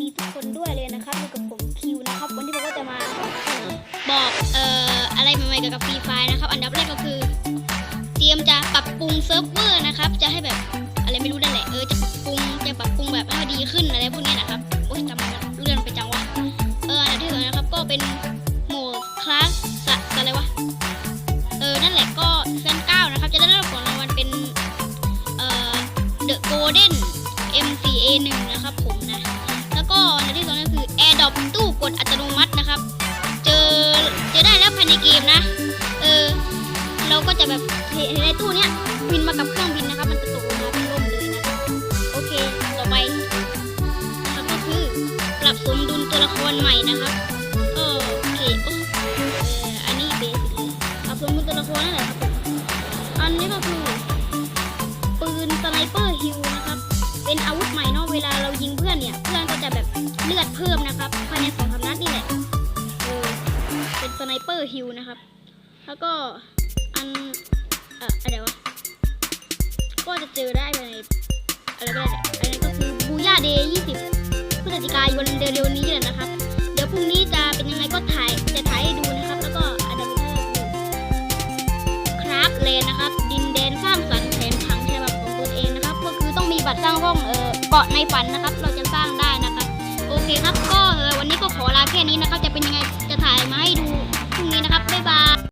ดีทุกคนด้วยเลยนะครับอยู่กับผมคิวนะครับ วันนี้ผมก็จะมาบอกเอ่ออะไรใหม่ๆเกี่ยวกับฟรีไฟนะครับ อันดับแรกก็คือ เตรียมจะปรับปรุงเซิร์ฟเวอร์นะครับ จะให้แบบอะไรไม่รู้นั่นแหละเออจะปรับปรุงจะปรับปรุงแบบให้ดีขึ้นอะไรพวกนี้นะครับโอ๊ยจำไมเลื่อนไปจังวะเอออันดับที่สองนะครับก็เป็นโหมดคลาสสะอะไรวะเออนั่นแหละก็เซนเก้านะครับจะได้รับของรางวัลเป็นเอ่อ The Golden M4A 1นะครับผม ก็คือ AirDrop ตู้กดอัตโนมัตินะครับ เจอเจอได้แล้วภายในเกมนะ เออ เราก็จะแบบเห็นในตู้เนี้ยบินมากับเครื่องบินนะครับ มันจะตกลงมาเป็นร่มเลยนะโอเค ต่อไปครับก็คือปรับสมดุลตัวละครใหม่นะครับโอเคโอ้เอออันนี้เบสิกเลยปรับสมดุลตัวละครนั่นแหละครับอันนี้ก็คือปืนสไนเปอร์ฮิลนะครับ เป็นอาวุธใหม่เนาะเวลาเรา เลือดเพิ่มนะครับภายในสองสานัดนี่แหละเออเป็นสไนเปอร์ฮิลนะครับ แล้วก็อันเอ่ออะไรวะก็จะเจอได้ในอะไรก็ได้แหละอันนี้ก็คือบูย่าเดย์20พฤศจิกายนเร็วๆนี้แหละนะครับ เดี๋ยวพรุ่งนี้จะเป็นยังไงก็ถ่ายจะถ่ายให้ดูนะครับ แล้วก็อันดับที่ห้าคือคราฟเลนนะครับ ดินแดนสร้างสรรค์แผนผังฉบับของตัวเองนะครับ ก็คือต้องมีบัตรสร้างห้องเออเกาะในฝันนะครับ เราจะสร้างได้นะครับ เคครับก็เออวันนี้ก็ขอลาแค่นี้นะครับจะเป็นยังไง